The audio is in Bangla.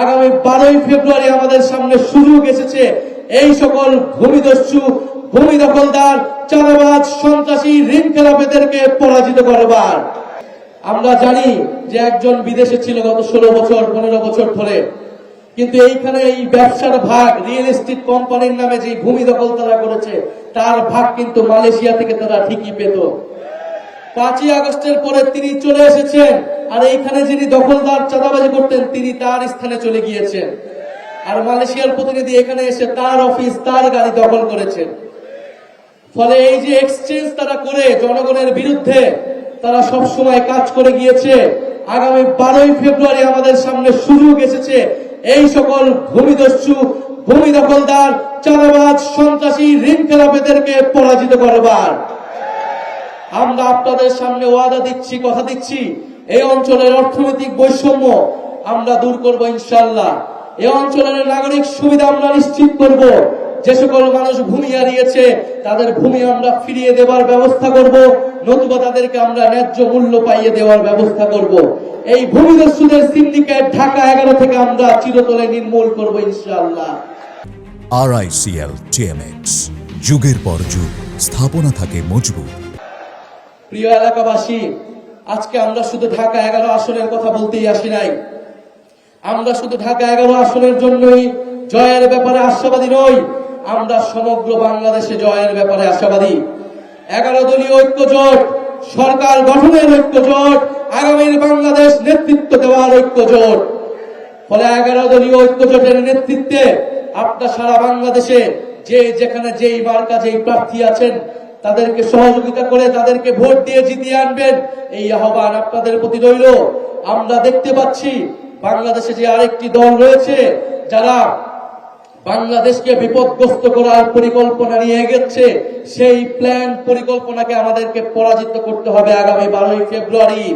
আগামী বারোই ফেব্রুয়ারি আমাদের সামনে সুযোগ এসেছে। এই সকল ভূমিদস্যু ভূমি দখলদার, চাঁদাবাজ, সন্ত্রাসী, ঋণ খেলাপেদেরকে পরাজিত করবার। আমরা জানি যে একজন বিদেশে ছিল গত ষোলো বছর, পনেরো বছর ধরে। কিন্তু এইখানে এই ব্যবসার ভাগ রিয়েল এস্টেট কোম্পানির নামে যে ভূমি দখল তারা করেছে, তার ভাগ কিন্তু মালয়েশিয়া থেকে তারা ঠিকই পেত। পাঁচই আগস্টের পরে তিনি চলে এসেছেন। আর এইখানে যিনি দখলদার, চাঁদাবাজি করতেন, তিনি তার স্থানে চলে গিয়েছেন। আর মালয়েশিয়ার প্রতিনিধি এখানে এসে তার অফিস, তার গাড়ি দখল করেছেন। ফলে এই যে এক্সচেঞ্জ তারা করে জনগণের বিরুদ্ধে, তারা সব সময় কাজ করে গিয়েছে। আগামী বারোই ফেব্রুয়ারি আমাদের সামনে সুযোগ এসেছে। এই সকল ভূমিদস্যু, ভূমি দখলদার, চাঁদাবাজ, সন্ত্রাসী, ঋণ খেলাপেদেরকে পরাজিত করবার। আমরা আপনাদের সামনে ওয়াদা দিচ্ছি, কথা দিচ্ছি। এই অঞ্চলের অর্থনৈতিক বৈষম্য আমরা দূর করব ইনশাল্লাহ এই অঞ্চলের নাগরিক সুবিধা আমরা নিশ্চিত করব। যে সকল মানুষ ভূমি হারিয়েছে তাদের ভূমি আমরা ফিরিয়ে দেওয়ার ব্যবস্থা করব। নতুবা তাদেরকে আমরা ন্যায্য মূল্য পাইয়ে দেওয়ার ব্যবস্থা করব। এই ভূমিদস্যুদের সিন্ডিকেট ঢাকা এগারো থেকে আমরা চিরতলে নির্মূল করব ইনশাআল্লাহ। আরআইসিএল টিএমএক্স যুগের পর যুগ স্থাপনা থাকে মজবুত। প্রিয় এলাকাবাসী আজকে আমরা শুধু ঢাকা এগারো আসনের কথা বলতেই আসি নাই। আমরা শুধু ঢাকা এগারো আসনের জন্যই জয়ের ব্যাপারে আশাবাদী নই, আমরা সমগ্র বাংলাদেশে জয়ের ব্যাপারে আশাবাদী। এগারো দলীয় ঐক্য জোট সরকার গঠনের ঐক্য জোট আগামীর বাংলাদেশ নেতৃত্ব দেওয়ার ঐক্য জোট ফলে এগারো দলীয় ঐক্য জোটের নেতৃত্বে আপনার সারা বাংলাদেশে যে যেখানে যেই মার্কা যেই প্রার্থী আছেন তাদেরকে সহযোগিতা করে তাদেরকে ভোট দিয়ে জিতিয়ে আনবেন। এই আহ্বান আপনাদের প্রতি রইল। আমরা দেখতে পাচ্ছি বাংলাদেশে যে আরেকটি দল রয়েছে, যারা বাংলাদেশকে বিপদগ্রস্ত করার পরিকল্পনা নিয়ে গেছে সেই প্ল্যান পরিকল্পনাকে আমাদেরকে পরাজিত করতে হবে আগামী বারোই ফেব্রুয়ারি।